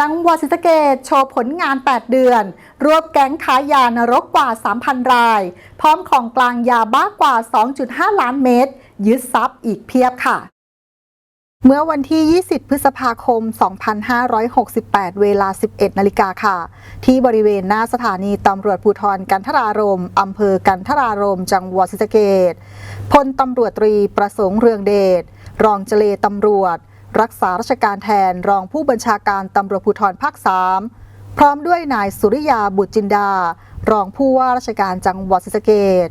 จังหวัดศรีสะเกดโชว์ผลงาน 8 เดือน รวบแก๊งค้ายานรกกว่า 3,000 ราย พร้อมของกลางยาบ้ากว่า 2.5 ล้านเม็ดยึดทรัพย์อีกเพียบค่ะ เมื่อวันที่ 20 พฤษภาคม 2568 เวลา 11 นาฬิกาค่ะ ที่บริเวณหน้าสถานีตำรวจภูธรกันทรารมอำเภอกันทรารม จังหวัดศรีสะเกดพลตำรวจตรีประสงค์เรืองเดช รองเจเลตำรวจ รักษาราชการแทนรองผู้บัญชาการตำรวจภูธรภาค 3 พร้อมด้วยนายสุริยาบุตรจินดา รองผู้ว่าราชการจังหวัดศรีสะเกด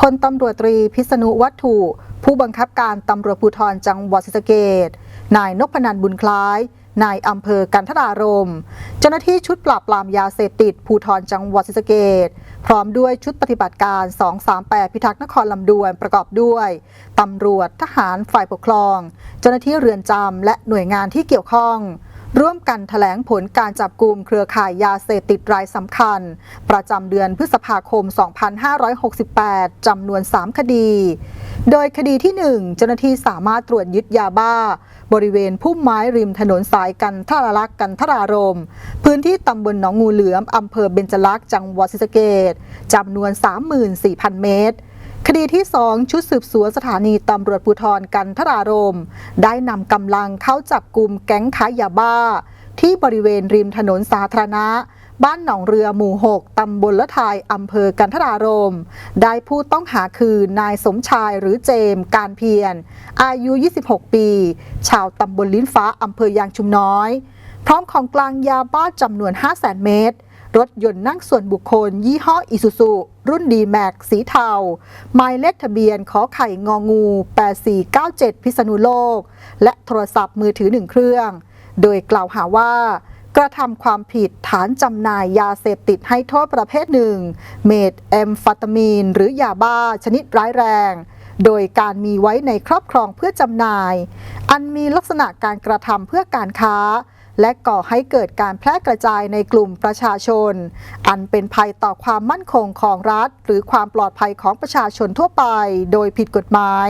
พลตำรวจตรีพิษณุวัตถุ ผู้บังคับการตำรวจภูธรจังหวัดศรีสะเกดนายนพนันบุญคล้าย นายอำเภอกันทรารม เจ้าหน้าที่ชุดปราบปรามยาเสพติดภูธรจังหวัดศรีสะเกด พร้อมด้วยชุดปฏิบัติการ 238 พิทักษ์นครลำดวนประกอบด้วยตำรวจทหารฝ่ายปกครอง เจ้าหน้าที่เรือนจำและหน่วยงานที่เกี่ยวข้อง ร่วมกันถแถลงผลการจับกลุ่มเครือข่ายยาเสพติดรายสำคัญ ประจำเดือนพฤษภาคม 2568 จำนวน 3 คดี โดยคดีที่ 1 เจ้าหน้าที่สามารถตรวจยึดยาบ้า บริเวณพุ่มไม้ริมถนนสายกันทราลักษ์กันทรารม พื้นที่ตำบลหนองงูเหลือมอำเภอเบญจลักษ์จังหวัดศรีสะเกดจำนวน 34,000 เมตรคดีที่ 2 ชุดสืบสวนสถานีตำรวจภูธรกันทรารม ได้นำกำลังเข้าจับกลุ่มแก๊งค้ายาบ้า ที่บริเวณริมถนนสาธารณะ บ้านหนองเรือหมู่ 6 ตำบลละทายอำเภอกันทรารมได้ผู้ต้องหาคือนายสมชายหรือเจมส์การเพียร อายุ 26 ปี ชาวตำบลลิ้นฟ้าอำเภอยางชุมน้อย พร้อมของกลางยาบ้าจำนวน 500,000 เมตร รถยนต์นั่งส่วนบุคคล ยี่ห้ออิซูซุรุ่นดีแม็กสีเทา หมายเลขทะเบียนขอไข่งองู 8497 พิษณุโลก และโทรศัพท์มือถือหนึ่งเครื่อง โดยกล่าวหาว่า กระทำความผิดฐานจำหน่ายยาเสพติดให้โทษประเภทหนึ่ง เมทแอมฟาตามีน หรือยาบ้าชนิดร้ายแรง โดยการมีไว้ในครอบครองเพื่อจำหน่าย อันมีลักษณะการกระทำเพื่อการค้า และก่อให้เกิดการแพร่กระจายในกลุ่มประชาชน อันเป็นภัยต่อความมั่นคงของรัฐ หรือความปลอดภัยของประชาชนทั่วไป โดยผิดกฎหมาย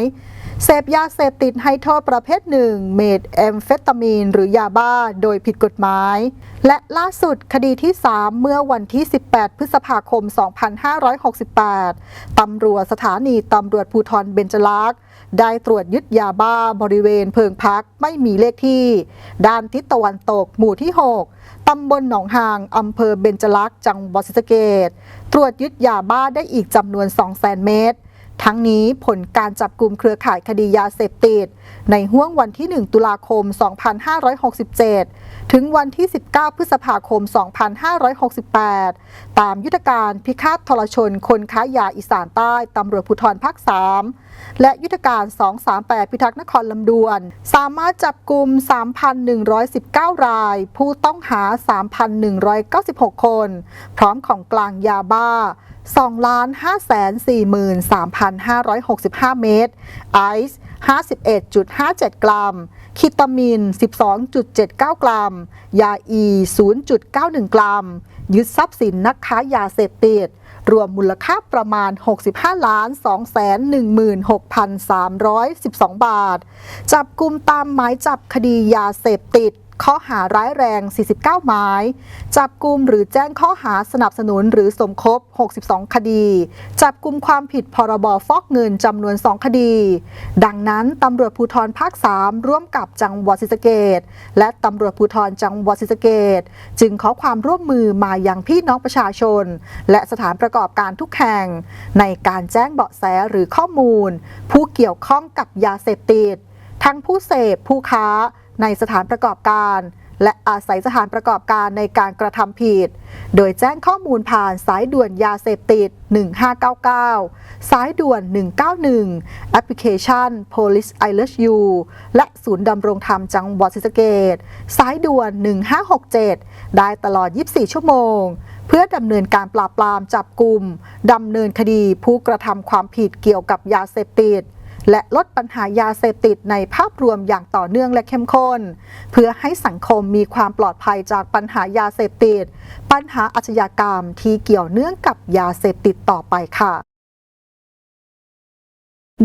เสพยาเสพติดให้โทษประเภทหนึ่งเมทแอมเฟตามีน หรือยาบ้าโดยผิดกฎหมาย และล่าสุดคดีที่ 3 เมื่อวันที่ 18 พฤษภาคม 2568 ตำรวจสถานีตำรวจภูธรเบญจลักษณ์ได้ตรวจยึดยาบ้าบริเวณเพิงพักไม่มีเลขที่ ด้านทิศตะวันตกหมู่ที่ 6 ตำบลหนองหางอำเภอเบญจลักษณ์จังหวัดศรีสะเกดตรวจยึดยาบ้าได้อีกจำนวน 200,000 เมตร ทั้งนี้ผลการจับกลุ่มเครือข่ายคดียาเสพติด ในห้วงวันที่ 1 ตุลาคม 2567 ถึงวันที่ 19 พฤษภาคม 2568 ตามยุทธการพิฆาตทรชนคนค้ายาอีสานใต้ตำรวจภูธรภาค 3 และยุทธการ 238 พิทักษ์นครลำดวน สามารถจับกลุ่ม 3,119 ราย ผู้ต้องหา 3,196 คน พร้อมของกลางยาบ้า 2 5 4 3 5 6 5 เมตร ไอซ์ 51.57 กรัม คิตามิน 12.79 กรัม ยาอี 0.91 กรัม ยึดทรัพย์สินนักค้ายาเสพติด รวมมูลค่าประมาณ 65 ล้าน 216,312 บาท จับกลุ่มตามหมายจับคดียาเสพติด ข้อหาร้ายแรง 49 หมาย จับกลุ่มหรือแจ้งข้อหาสนับสนุนหรือสมคบ 62 คดี จับกลุ่มความผิดพรบฟอกเงินจำนวน 2 คดี ดังนั้นตำรวจภูธรภาค 3 ร่วมกับจังหวัดศรีสะเกดและตำรวจภูธรจังหวัดศรีสะเกดจึงขอความร่วมมือมาอยังพี่น้องประชาชน และสถานประกอบการทุกแห่ง ในการแจ้งเบาะแสหรือข้อมูล ผู้เกี่ยวข้องกับยาเสพติด ทั้งผู้เสพผู้ค้า ในสถานประกอบการ และอาศัยสถานประกอบการในการกระทำผิด โดยแจ้งข้อมูลผ่านสายด่วนยาเสพติด 1599 สายด่วน 191 แอปพลิเคชัน Police I Love You และศูนย์ดำรงธรรมจังหวัดศรีสะเกดสายด่วน 1567 ได้ตลอด 24 ชั่วโมงเพื่อดำเนินการปราบปรามจับกลุ่มดำเนินคดีผู้กระทำความผิดเกี่ยวกับยาเสพติด และลดปัญหายาเสพติดในภาพรวมอย่างต่อเนื่องและเข้มข้น เพื่อให้สังคมมีความปลอดภัยจากปัญหายาเสพติด ปัญหาอาชญากรรมที่เกี่ยวเนื่องกับยาเสพติดต่อไปค่ะ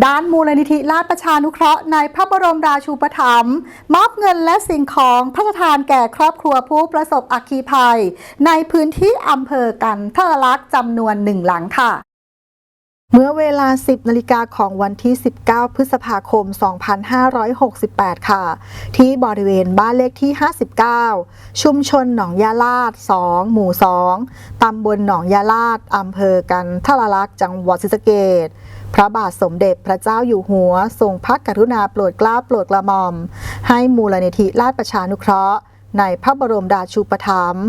ด้านมูลนิธิราชประชานุเคราะห์ในพระบรมราชูปถัมภ์มอบเงินและสิ่งของพระราชทานแก่ครอบครัวผู้ประสบอัคคีภัย ในพื้นที่อำเภอกันทรลักษ์จำนวนหนึ่งหลังค่ะ เมื่อเวลา 10 นาฬิกาของวันที่ 19 พฤษภาคม 2568 ค่ะ ที่บริเวณบ้านเลขที่ 59 ชุมชนหนองยาลาด 2 หมู่ 2 ตำบลหนองยาลาด อำเภอกันทรลักษ์ จังหวัดศรีสะเกษพระบาทสมเด็จพระเจ้าอยู่หัว ทรงพระกรุณาโปรดเกล้าโปรดกระหม่อม ให้มูลนิธิราชประชานุเคราะห์ ในพระบรมราชูปถัมภ์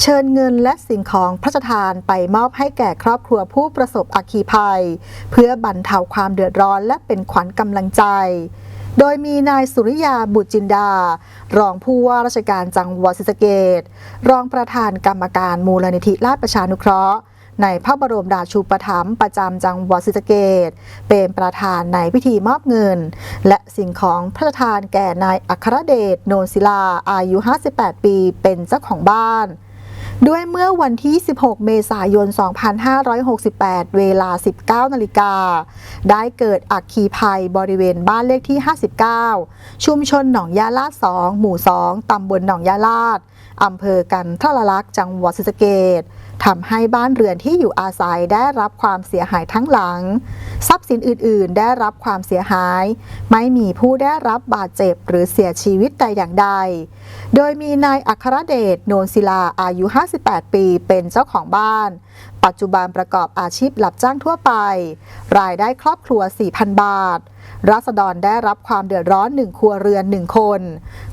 เชิญเงินและสิ่งของพระราชทานไปมอบให้แก่ครอบครัวผู้ประสบอัคคีภัย เพื่อบรรเทาความเดือดร้อนและเป็นขวัญกำลังใจ โดยมีนายสุริยาบุตรจินดา รองผู้ว่าราชการจังหวัดศรีสะเกดรองประธานกรรมการมูลนิธิราชประชานุเคราะห์ ในพระบรมราชูปถัมภ์ประจำจังหวัดศรีสะเกดเป็นประธานในพิธีมอบเงิน และสิ่งของพระราชทานแก่นายอัครเดชโนนศิลาอายุ 58 ปีเป็นเจ้าของบ้านด้วยเมื่อวันที่ 16 เมษายน 2568 เวลา 19 นาฬิกา ได้เกิดอัคคีภัยบริเวณบ้านเลขที่ 59 ชุมชนหนองยาลาด 2 หมู่ 2 ตำบลหนองยาลาด อำเภอกันทรลักษ์ จังหวัดศรีสะเกษ ทำให้บ้านเรือนที่อยู่อาศัยได้รับความเสียหายทั้งหลัง ทรัพย์สินอื่น ๆ ได้รับความเสียหาย ไม่มีผู้ได้รับบาดเจ็บหรือเสียชีวิตแต่อย่างใด โดยมีนายอัครเดชโนนศิลาอายุ 58 ปีเป็นเจ้าของบ้าน ปัจจุบันประกอบอาชีพหลับจ้างทั่วไป รายได้ครอบครัว 4,000 บาทรัษฎรได้รับความเดือดร้อน 1 ครัวเรือน 1 คน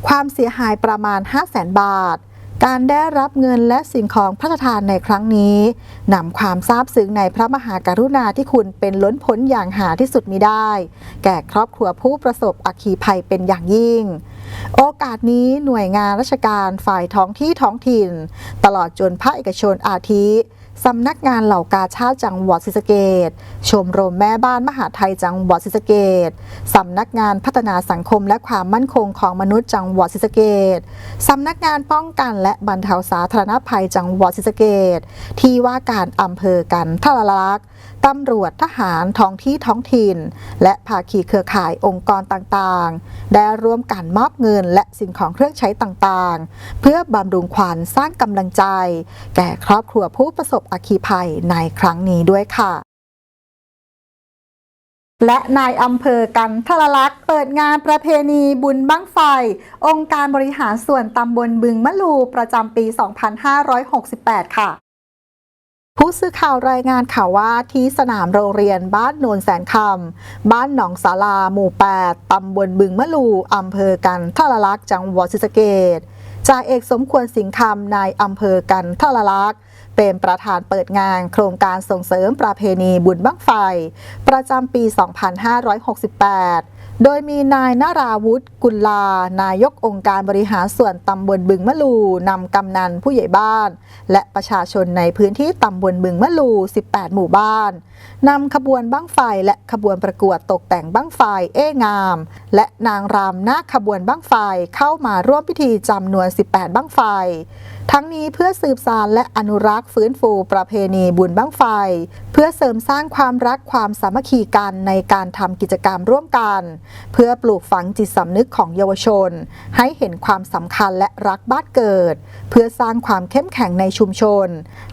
ความเสียหายประมาณ 500,000 บาท การได้รับเงินและสิ่งของพระราชทานในครั้งนี้นำความซาบซึ้งในพระมหากรุณาที่คุณเป็นล้นพ้นอย่างหาที่สุดมิได้ แก่ครอบครัวผู้ประสบอัคคีภัยเป็นอย่างยิ่ง โอกาสนี้หน่วยงานราชการฝ่ายท้องที่ท้องถิ่น ตลอดจนภาคเอกชนอาทิ สำนักงานเหล่ากาชาติจังหวัดศรีสะเกดชมรมแม่บ้านมหาไทยจังหวัดศรีสะเกดสำนักงานพัฒนาสังคมและความมั่นคงของมนุษย์จังหวัดศรีสะเกดสำนักงานป้องกันและบรรเทาสาธารณภัยจังหวัดศรีสะเกดที่ว่าการอำเภอกันทาลักษณ์ ตำรวจทหารท้องที่ท้องถิ่น และภาคีเครือข่ายองค์กรต่างๆ ได้ร่วมกันมอบเงินและสิ่งของเครื่องใช้ต่างๆ เพื่อบำรุงขวัญสร้างกำลังใจ แก่ครอบครัวผู้ประสบอัคคีภัยในครั้งนี้ด้วยค่ะและนายอำเภอกันทรลักษณ์เปิดงานประเพณีบุญบั้งไฟ องค์การบริหารส่วนตำบลบึงมะลูประจำปี 2568 ค่ะ ผู้สื่อข่าวรายงานข่าวว่าที่สนามโรงเรียนบ้านโนนแสนคำ บ้านหนองสาลา หมู่ 8 ตำบลบึงมะลูอำเภอกันทรลักษ์จังหวัดศรีสะเกษจ่าเอกสมควรสิงห์คำนายอำเภอกันทรลักษ์เป็นประธานเปิดงานโครงการส่งเสริมประเพณีบุญบั้งไฟ ประจำปี 2568 โดยมีนายนาราวุฒิกุลลา นายกองค์การบริหารส่วนตำบลบึงมะลูนำกำนันผู้ใหญ่บ้าน และประชาชนในพื้นที่ตำบลบึงมะลู 18 หมู่บ้าน นำขบวนบั้งไฟและขบวนประกวดตกแต่งบั้งไฟเอ้งาม และนางรำหน้าขบวนบั้งไฟเข้ามาร่วมพิธีจำนวน 18 บั้งไฟ ทั้งนี้เพื่อสืบสานและอนุรักษ์ฟื้นฟูประเพณีบุญบั้งไฟ เพื่อเสริมสร้างความรักความสามัคคีกันในการทำกิจกรรมร่วมกัน เพื่อปลูกฝังจิตสำนึกของเยาวชน ให้เห็นความสำคัญและรักบ้านเกิด เพื่อสร้างความเข้มแข็งในชุมชน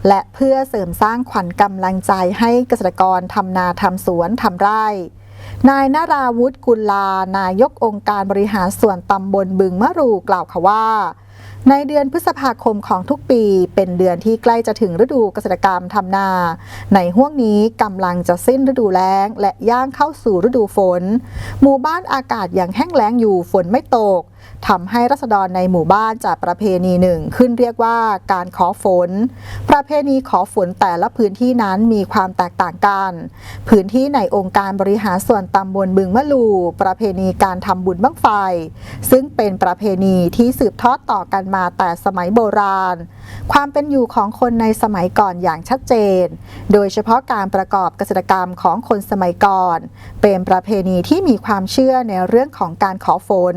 และเพื่อเสริมสร้างขวัญกำลังใจให้เกษตรกรทำนาทำสวนทำไร่ นายนาราวุฒิกุลลานายกองค์การบริหารส่วนตำบลบึงมะรูกล่าวค่ะว่า ในเดือนพฤษภาคมของทุกปี เป็นเดือนที่ใกล้จะถึงฤดูเกษตรกรรมทำนา ในห่วงนี้กำลังจะสิ้นฤดูแล้ง และย่างเข้าสู่ฤดูฝน หมู่บ้านอากาศยังแห้งแล้งอยู่ฝนไม่ตก ทำให้รัษฎรในหมู่บ้านจัดประเพณีหนึ่ง ขึ้นเรียกว่าการขอฝน ประเพณีขอฝนแต่ละพื้นที่นั้นมีความแตกต่างกัน พื้นที่ในองค์การบริหารส่วนตำบลบึงมะลู ประเพณีการทำบุญบั้งไฟ ซึ่งเป็นประเพณีที่สืบทอดต่อกันมาแต่สมัยโบราณ ความเป็นอยู่ของคนในสมัยก่อนอย่างชัดเจน โดยเฉพาะการประกอบเกษตรกรรมของคนสมัยก่อน เป็นประเพณีที่มีความเชื่อในเรื่องของการขอฝน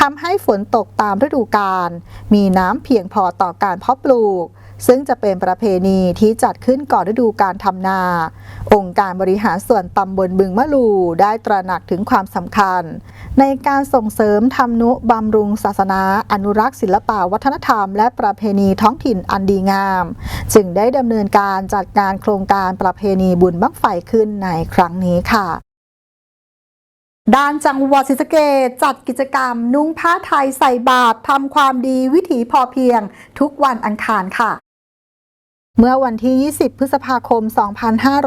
ทำให้ฝนตกตามฤดูกาล มีน้ำเพียงพอต่อการเพาะปลูก ซึ่งจะเป็นประเพณีที่จัดขึ้นก่อนฤดูการทำนา องค์การบริหารส่วนตำบลบึงมะลูได้ตระหนักถึงความสำคัญ ในการส่งเสริมทำนุบำรุงศาสนา อนุรักษ์ศิลปวัฒนธรรม และประเพณีท้องถิ่นอันดีงาม จึงได้ดำเนินการจัดการโครงการประเพณีบุญบั้งไฟขึ้นในครั้งนี้ค่ะ ด้านจังหวัดศรีสะเกษจัดกิจกรรม นุ่งผ้าไทยใส่บาตรทำความดีวิถีพอเพียง ทุกวันอังคารค่ะ เมื่อวันที่ 20 พฤษภาคม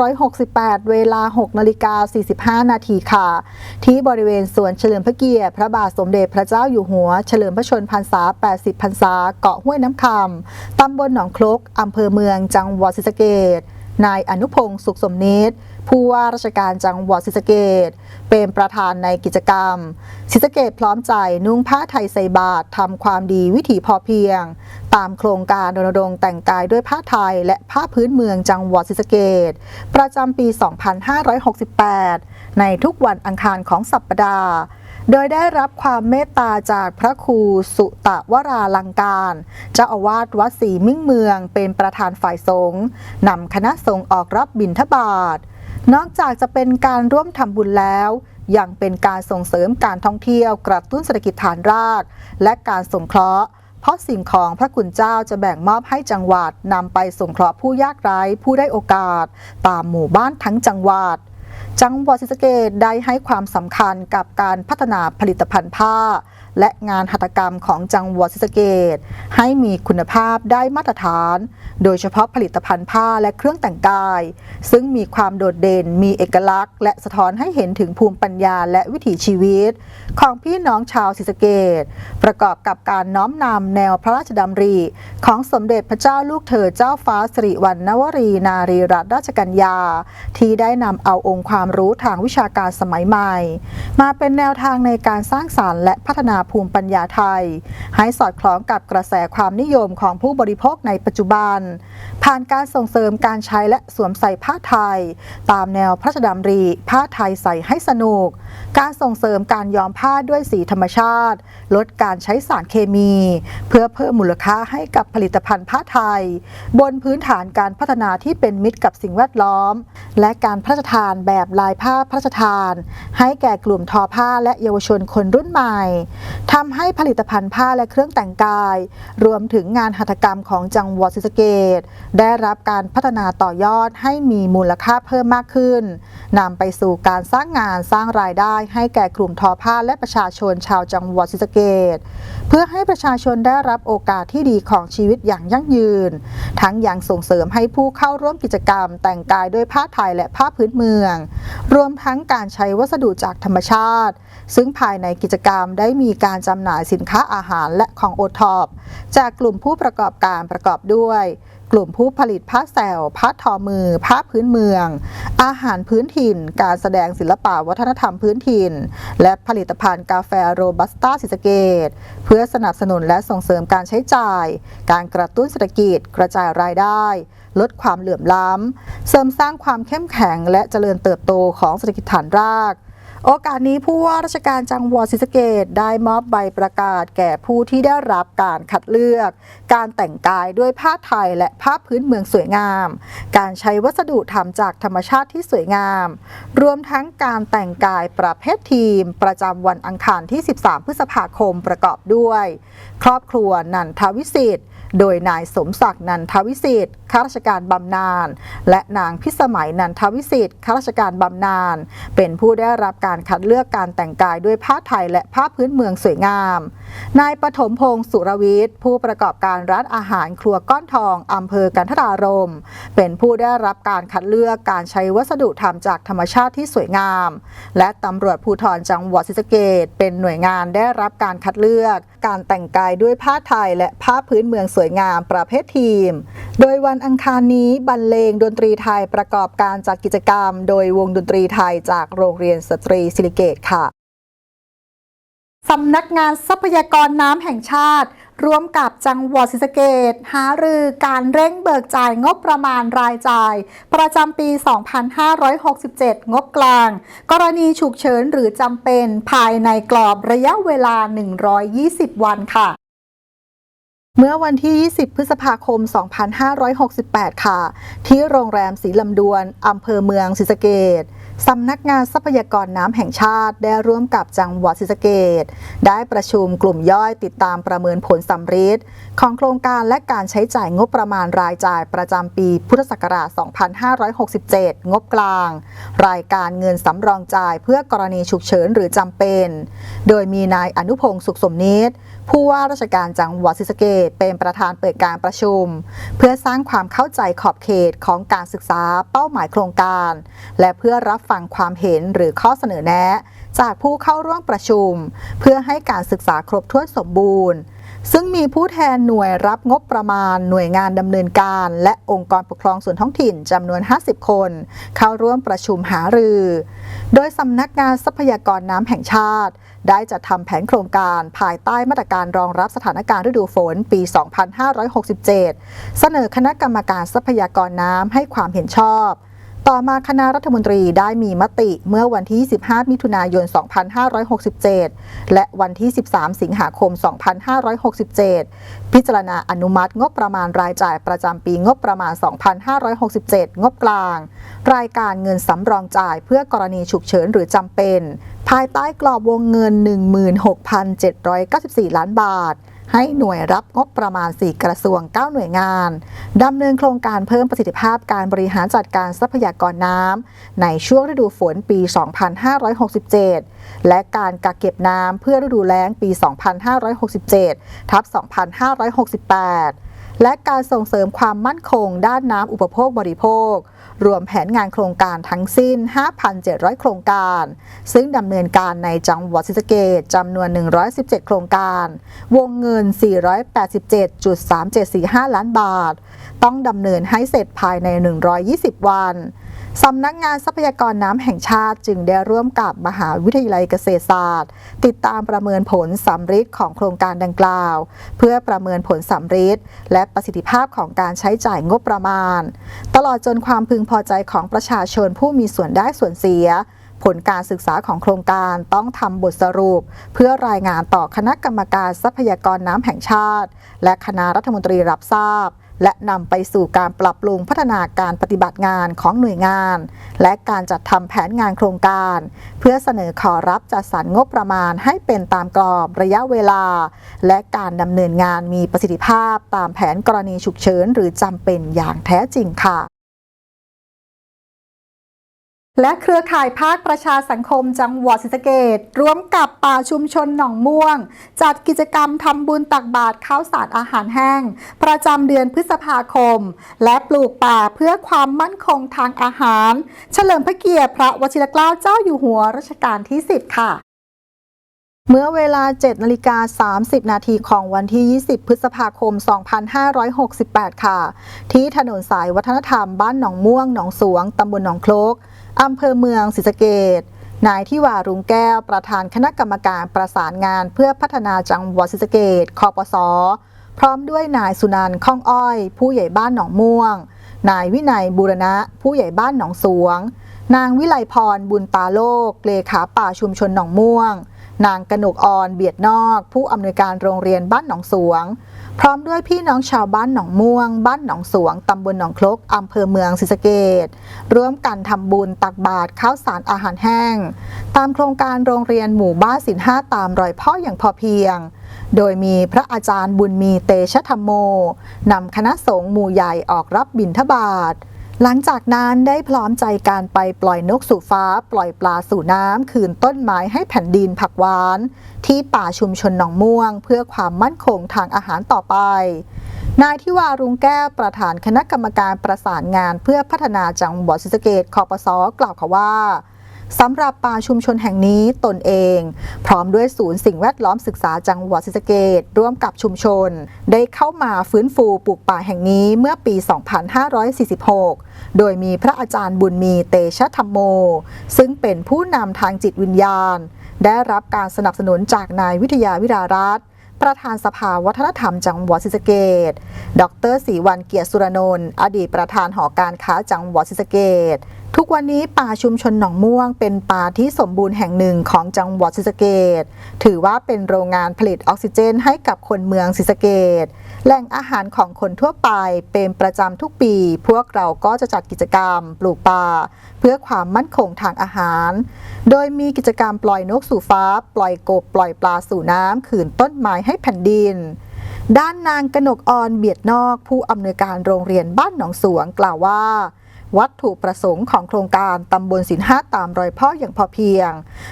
2568 เวลา 6นาฬิกา45 นาทีค่ะ ที่บริเวณสวนเฉลิมพระเกียรติ พระบาทสมเด็จพระเจ้าอยู่หัว เฉลิมพระชนพรรษา 80 พรรษา เกาะห้วยน้ำคำตำบลหนองคลกอำเภอเมืองจังหวัดศรีสะเกษนายอนุพงศ์สุขสมนิต ผู้ว่าราชการจังหวัดศรีสะเกษเป็นประธานในกิจกรรมศรีสะเกษพร้อมใจนุ่งผ้าไทยใส่บาตรทำความดีวิถีพอเพียง ตามโครงการรณรงค์แต่งกายด้วยผ้าไทย และผ้าพื้นเมืองจังหวัดศรีสะเกษประจำปี 2568 ในทุกวันอังคารของสัปดาห์โดยได้รับความเมตตาจากพระครูสุตะวราลังการ เจ้าอาวาสวัดศรีมิ่งเมืองเป็นประธานฝ่ายสงฆ์นำคณะสงฆ์ออกรับบิณฑบาต นอกจากจะเป็นการร่วมทำบุญแล้ว ยังเป็นการส่งเสริมการท่องเที่ยวกระตุ้นเศรษฐกิจฐานราก และการสงเคราะห์ เพราะสิ่งของพระคุณเจ้าจะแบ่งมอบให้จังหวัดนำไปสงเคราะห์ผู้ยากไร้ผู้ได้โอกาส ตามหมู่บ้านทั้งจังหวัด จังหวัดศรีสะเกษได้ให้ความสำคัญกับการพัฒนาผลิตภัณฑ์ผ้า และงานหัตถกรรมของจังหวัดศรีสะเกษให้มีคุณภาพได้มาตรฐาน โดยเฉพาะผลิตภัณฑ์ผ้าและเครื่องแต่งกาย ซึ่งมีความโดดเด่นมีเอกลักษณ์ และสะท้อนให้เห็นถึงภูมิปัญญาและวิถีชีวิต ของพี่น้องชาวศรีสะเกษประกอบกับการน้อมนำแนวพระราชดำริ ของสมเด็จพระเจ้าลูกเธอเจ้าฟ้าสิริวัณณวรีนารีรัตนราชกัญญา ที่ได้นำเอาองค์ความรู้ทางวิชาการสมัยใหม่ มาเป็นแนวทางในการสร้างสารรค์และพัฒนาภูมิปัญญาไทย ให้สอดคล้องกับกระแสความนิยมของผู้บริโภคในปัจจุบัน ผ่านการส่งเสริมการใช้และสวมใส่ผ้าไทย ตามแนวพระราชดำริผ้าไทยใส่ให้สนุก การส่งเสริมการย้อมผ้าด้วยสีธรรมชาติ ลดการใช้สารเคมี เพื่อเพิ่มมูลค่าให้กับผลิตภัณฑ์ผ้าไทย บนพื้นฐานการพัฒนาที่เป็นมิตรกับสิ่งแวดล้อม และการพระราชทานแบบลายผ้าพระราชทาน ให้แก่กลุ่มทอผ้าและเยาวชนคนรุ่นใหม่ทำให้ผลิตภัณฑ์ผ้าและเครื่องแต่งกาย รวมถึงงานหัตถกรรมของจังหวัดศรีสะเกษได้รับการพัฒนาต่อยอดให้มีมูลค่าเพิ่มมากขึ้นนำไปสู่การสร้างงานสร้างรายได้ให้แก่กลุ่มทอผ้าและประชาชนชาวจังหวัดศรีสะเกษเพื่อให้ประชาชนได้รับโอกาสที่ดีของชีวิตอย่างยั่งยืน ทั้งยังส่งเสริมให้ผู้เข้าร่วมกิจกรรม แต่งกายด้วยผ้าไทยและผ้าพื้นเมือง รวมทั้งการใช้วัสดุจากธรรมชาติ ซึ่งภายในกิจกรรมได้มีการจำหน่ายสินค้าอาหารและของโอท็อปจากกลุ่มผู้ประกอบการประกอบด้วย กลุ่มผู้ผลิตผ้าแซลผ้าทอมือ ผ้าพื้นเมือง อาหารพื้นถิ่น การแสดงศิลปะวัฒนธรรมพื้นถิ่น และผลิตภัณฑ์กาแฟโรบัสต้าสิสเกต เพื่อสนับสนุนและส่งเสริมการใช้จ่าย การกระตุ้นเศรษฐกิจ กระจายรายได้ลดความเหลื่อมล้ำ เสริมสร้างความเข้มแข็งและเจริญเติบโตของเศรษฐกิจฐานราก โอกาสนี้ผู้ว่าราชการจังหวัดศรีสะเกษได้มอบใบประกาศแก่ผู้ที่ได้รับการคัดเลือก การแต่งกายด้วยผ้าไทยและผ้าพื้นเมืองสวยงาม การใช้วัสดุทำจากธรรมชาติที่สวยงาม รวมทั้งการแต่งกายประเภททีม ประจำวันอังคารที่ 13 พฤษภาคมประกอบด้วย ครอบครัวนันทวิสิทธิ์ โดยนายสมศักดิ์นันทวิสิทธิ์ข้าราชการบำนาญและนางพิสมัยนันทวิสิทธิ์ข้าราชการบำนาญเป็นผู้ได้รับการคัดเลือกการแต่งกายด้วยผ้าไทยและผ้าพื้นเมืองสวยงาม นายปฐมพงศ์สุรวิทย์ผู้ประกอบการร้านอาหารครัวก้อนทองอำเภอกันทรารมเป็นผู้ได้รับการคัดเลือกการใช้วัสดุทำจากธรรมชาติที่สวยงาม และตำรวจภูธรจังหวัดศรีสะเกษเป็นหน่วยงานได้รับการคัดเลือก การแต่งกายด้วยผ้าไทยและผ้าพื้นเมืองสวยงามประเภททีม โดยวันอังคารนี้บรรเลงดนตรีไทยประกอบการจัดกิจกรรม โดยวงดนตรีไทยจากโรงเรียนสตรีศิริเกตค่ะสำนักงานทรัพยากรน้ำแห่งชาติ ร่วมกับจังหวัดศรีสะเกษหารือการเร่งเบิกจ่ายงบประมาณรายจ่าย ประจำปี 2567 งบกลาง กรณีฉุกเฉินหรือจำเป็นภายในกรอบระยะเวลา 120 วันค่ะ เมื่อวันที่ 20 พฤษภาคม 2568 ค่ะ ที่โรงแรมศรีลำดวน อำเภอเมืองศรีสะเกษสำนักงานทรัพยากรน้ำแห่งชาติได้ร่วมกับจังหวัดศรีสะเกษได้ประชุมกลุ่มย่อยติดตามประเมินผลสำฤทธิ์ของโครงการและการใช้จ่ายงบประมาณรายจ่ายประจำปีพุทธศักราช 2567 งบกลาง รายการเงินสำรองจ่ายเพื่อกรณีฉุกเฉินหรือจำเป็น โดยมีนายอนุพงศ์สุขสมนิต ผู้ว่าราชการจังหวัดศรีสะเกษเป็นประธานเปิดการประชุม เพื่อสร้างความเข้าใจขอบเขตของการศึกษาเป้าหมายโครงการ และเพื่อรับฟังความเห็นหรือข้อเสนอแนะ จากผู้เข้าร่วมประชุม เพื่อให้การศึกษาครบถ้วนสมบูรณ์ ซึ่งมีผู้แทนหน่วยรับงบประมาณ หน่วยงานดำเนินการ และองค์กรปกครองส่วนท้องถิ่นจำนวน 50 คน เข้าร่วมประชุมหารือ โดยสำนักงานทรัพยากรน้ำแห่งชาติ ได้จัดทำแผนโครงการภายใต้มาตรการรองรับสถานการณ์ฤดูฝนปี 2567 เสนอคณะกรรมการทรัพยากรน้ำให้ความเห็นชอบ ต่อมาคณะรัฐมนตรีได้มีมติเมื่อวันที่15มิถุนายน 2567 และวันที่ 13 สิงหาคม 2567 พิจารณาอนุมัติงบประมาณรายจ่ายประจำปีงบประมาณ 2567 งบกลาง รายการเงินสำรองจ่ายเพื่อกรณีฉุกเฉินหรือจำเป็น ภายใต้กรอบวงเงิน 16,794 ล้านบาท ให้หน่วยรับงบประมาณ 4 กระทรวง 9 หน่วยงานดำเนินโครงการเพิ่มประสิทธิภาพการบริหารจัดการทรัพยากรน้ำในช่วงฤดูฝนปี 2567 และการกักเก็บน้ำเพื่อฤดูแล้งปี 2567 ทับ 2568 และการส่งเสริมความมั่นคงด้านน้ำอุปโภคบริโภค รวมแผนงานโครงการทั้งสิ้น 5,700 โครงการ ซึ่งดำเนินการในจังหวัดศรีสะเกษจำนวน 117 โครงการ วงเงิน 487.3745 ล้านบาท ต้องดำเนินให้เสร็จภายใน 120 วัน สำนักงานทรัพยากรน้ำแห่งชาติจึงได้ร่วมกับมหาวิทยาลัยเกษตรศาสตร์ ติดตามประเมินผลสำฤทธิ์ของโครงการดังกล่าว เพื่อประเมินผลสำฤทธิ์และประสิทธิภาพของการใช้จ่ายงบประมาณ ตลอดจนความพึงพอใจของประชาชนผู้มีส่วนได้ส่วนเสีย ผลการศึกษาของโครงการต้องทำบทสรุป เพื่อรายงานต่อคณะกรรมการทรัพยากรน้ำแห่งชาติ และคณะรัฐมนตรีรับทราบ และนำไปสู่การปรับปรุงพัฒนาการปฏิบัติงานของหน่วยงาน และการจัดทำแผนงานโครงการ เพื่อเสนอขอรับจัดสรรงบประมาณให้เป็นตามกรอบระยะเวลา และการดำเนินงานมีประสิทธิภาพตามแผนกรณีฉุกเฉินหรือจำเป็นอย่างแท้จริงค่ะ และเครือข่ายภาคประชาสังคมจังหวัดศรีสะเกษร่วมกับป่าชุมชนหนองม่วง จัดกิจกรรมทำบุญตักบาตรข้าวสารอาหารแห้ง ประจำเดือนพฤษภาคม และปลูกป่าเพื่อความมั่นคงทางอาหาร เฉลิมพระเกียรติพระวชิรเกล้าเจ้าอยู่หัวรัชกาลที่ 10 ค่ะเมื่อเวลา 7นาฬิกา30 นาทีของวันที่ 20 พฤษภาคม 2568 ค่ะ ที่ถนนสายวัฒนธรรมบ้านหนองม่วง หนองสวง ตำบลหนองโคลก อำเภอเมืองศรีสะเกดนายทิวารุงแก้วประธานคณะกรรมการประสานงานเพื่อพัฒนาจังหวัดศรีสะเกดคอปสพร้อมด้วยนายสุนันท์ข้องอ้อย ผู้ใหญ่บ้านหนองม่วง นายวินัยบูรณะ ผู้ใหญ่บ้านหนองสวง นางวิไลพรบุญตาโลก เลขาป่าชุมชนหนองม่วง นางกนกออนเบียดนอก ผู้อำนวยการโรงเรียนบ้านหนองสวง พร้อมด้วยพี่น้องชาวบ้านหนองม่วง บ้านหนองสวง ตำบลหนองคลกอำเภอเมืองศรีสะเกดร่วมกันทำบุญตักบาตรข้าวสารอาหารแห้ง ตามโครงการโรงเรียนหมู่บ้านสินห้าตามรอยพ่ออย่างพอเพียง โดยมีพระอาจารย์บุญมีเตชะธรรมโมนำคณะสงฆ์หมู่ใหญ่ออกรับบิณฑบาต หลังจากนั้นได้พร้อมใจการไปปล่อยนกสู่ฟ้า ปล่อยปลาสู่น้ำคืนต้นไม้ให้แผ่นดินผักหวาน ที่ป่าชุมชนหนองม่วง เพื่อความมั่นคงทางอาหารต่อไป นายทิวารุงแก้วประธานคณะกรรมการประสานงานเพื่อพัฒนาจังหวัดศรีสะเกดคอปสกล่าวค่ะว่า สำหรับป่าชุมชนแห่งนี้ตนเอง พร้อมด้วยศูนย์สิ่งแวดล้อมศึกษาจังหวัดศรีสะเกดร่วมกับชุมชน ได้เข้ามาฟื้นฟูปลูกป่าแห่งนี้เมื่อปี 2546 โดยมีพระอาจารย์บุญมีเตชะธรรมโม ซึ่งเป็นผู้นำทางจิตวิญญาณ ได้รับการสนับสนุนจากนายวิทยาวิรารัตนประธานสภาวัฒนธรรมจังหวัดศรีสะเกดดรศรีวันเกียรติสุรนนท์ อดีตประธานหอการค้าจังหวัดศรีสะเกด ทุกวันนี้ป่าชุมชนหนองม่วง เป็นป่าที่สมบูรณ์แห่งหนึ่งของจังหวัดศรีสะเกดถือว่าเป็นโรงงานผลิตออกซิเจนให้กับคนเมืองศรีสะเกดแหล่งอาหารของคนทั่วไปเป็นประจำทุกปี พวกเราก็จะจัดกิจกรรม ปลูกป่า เพื่อความมั่นคงทางอาหาร โดยมีกิจกรรมปล่อยนกสู่ฟ้า ปล่อยกบปล่อยปลาสู่น้ำขืนต้นไม้ให้แผ่นดินด้านนางกนกออนเบียดนอกผู้อำนวยการโรงเรียนบ้านหนองสวงกล่าวว่า วัตถุประสงค์ของโครงการตำบลสินห้าตามรอยพ่ออย่างพอเพียง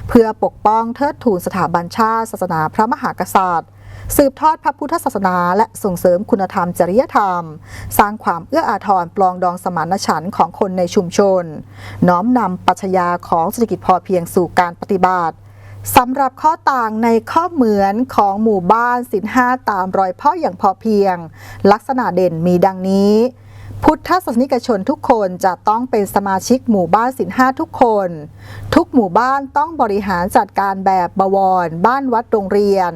เพื่อปกป้องเทิดทูนสถาบันชาติศาสนาพระมหากษัตริย์ สืบทอดพระพุทธศาสนาและส่งเสริมคุณธรรมจริยธรรม สร้างความเอื้ออาทรปลองดองสมานฉันท์ของคนในชุมชน น้อมนำปัชญาของเศรษฐกิจพอเพียงสู่การปฏิบัติสำหรับข้อต่างในข้อเหมือนของหมู่บ้านสินห้าตามรอยพ่ออย่างพอเพียง ลักษณะเด่นมีดังนี้ พุทธศาสนิกชนทุกคนจะต้องเป็นสมาชิกหมู่บ้านสินห้าทุกคน ทุกหมู่บ้านต้องบริหารจัดการแบบบวร บ้านวัดโรงเรียน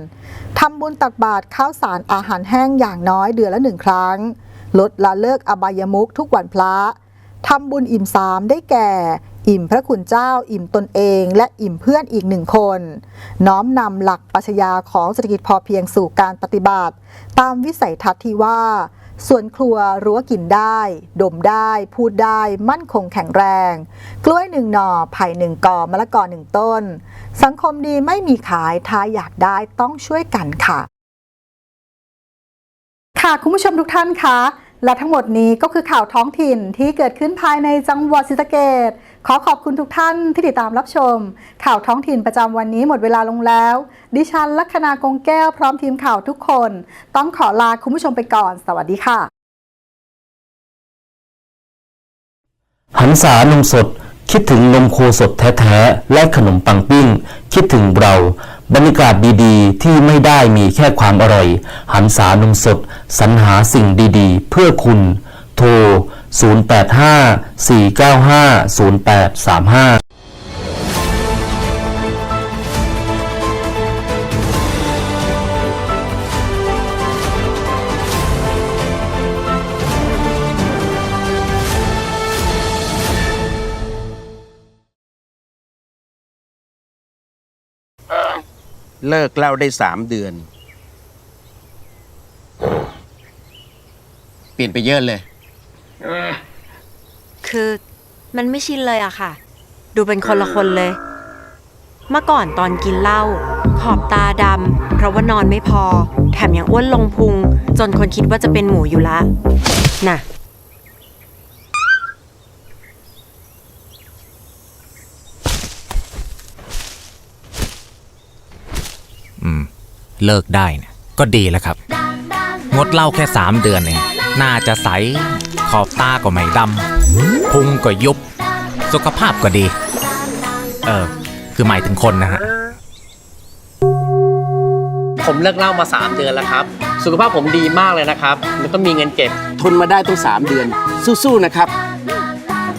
ทำบุญตักบาตรข้าวสารอาหารแห้งอย่างน้อยเดือนละหนึ่งครั้ง ลดละเลิกอบายมุขทุกวันพระทำบุญอิ่มสามได้แก่ อิ่มพระคุณเจ้า อิ่มตนเอง และอิ่มเพื่อนอีกหนึ่งคน น้อมนำหลักปรัชญาของเศรษฐกิจพอเพียงสู่การปฏิบัติ ตามวิสัยทัศน์ที่ว่า ส่วนครัวรั้วกินได้ ดมได้ พูดได้ มั่นคงแข็งแรง กล้วยหนึ่งหน่อไผ่หนึ่งกอมะละกอหนึ่งต้น สังคมดีไม่มีขายถ้าอยากได้ต้องช่วยกันค่ะ ค่ะคุณผู้ชมทุกท่านคะและทั้งหมดนี้ก็คือข่าวท้องถิ่นที่เกิดขึ้นภายในจังหวัดศรีสะเกด ขอขอบคุณทุกท่านที่ติดตามรับชม ข่าวท้องถิ่นประจำวันนี้หมดเวลาลงแล้ว ดิฉันลัคนากงแก้วพร้อมทีมข่าวทุกคน ต้องขอลาคุณผู้ชมไปก่อน สวัสดีค่ะ หันษานมสด คิดถึงนมโคสดแท้ๆ และขนมปังปิ้ง คิดถึงเราบรรยากาศดีๆ ที่ไม่ได้มีแค่ความอร่อย หันษานมสดสรรหาสิ่งดีๆ เพื่อคุณ โทร 085 495 0835เลิกเล่าได้สามเดือน เปลี่ยนไปเยอะเลย คือมันไม่ชินเลยอะค่ะ ดูเป็นคนละคนเลย เมื่อก่อนตอนกินเหล้าขอบตาดำเพราะว่านอนไม่พอ แถมยังอ้วนลงพุง จนคนคิดว่าจะเป็นหมูอยู่ละ น่ะเลิกได้นี่ยก็ดีแล้วครับ งดเหล้าแค่ 3 เดือนเอง น่าจะใส ขอบตาก็ไม่ดำพุงก็ยุบ สุขภาพก็ดี เออ คือหมายถึงคนนะฮะ ผมเลิกเหล้ามา 3 เดือนแล้วครับ สุขภาพผมดีมากเลยนะครับ แล้วก็มีเงินเก็บ ทนมาได้ตั้ง3 เดือน สู้ๆนะครับ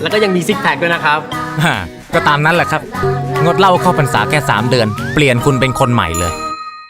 แล้วก็ยังมีซิกแพคด้วยนะครับฮ่าก็ตามนั้นแหละครับ งดเหล้าเข้าพรรษาแค่ 3 เดือน เปลี่ยนคุณเป็นคนใหม่เลย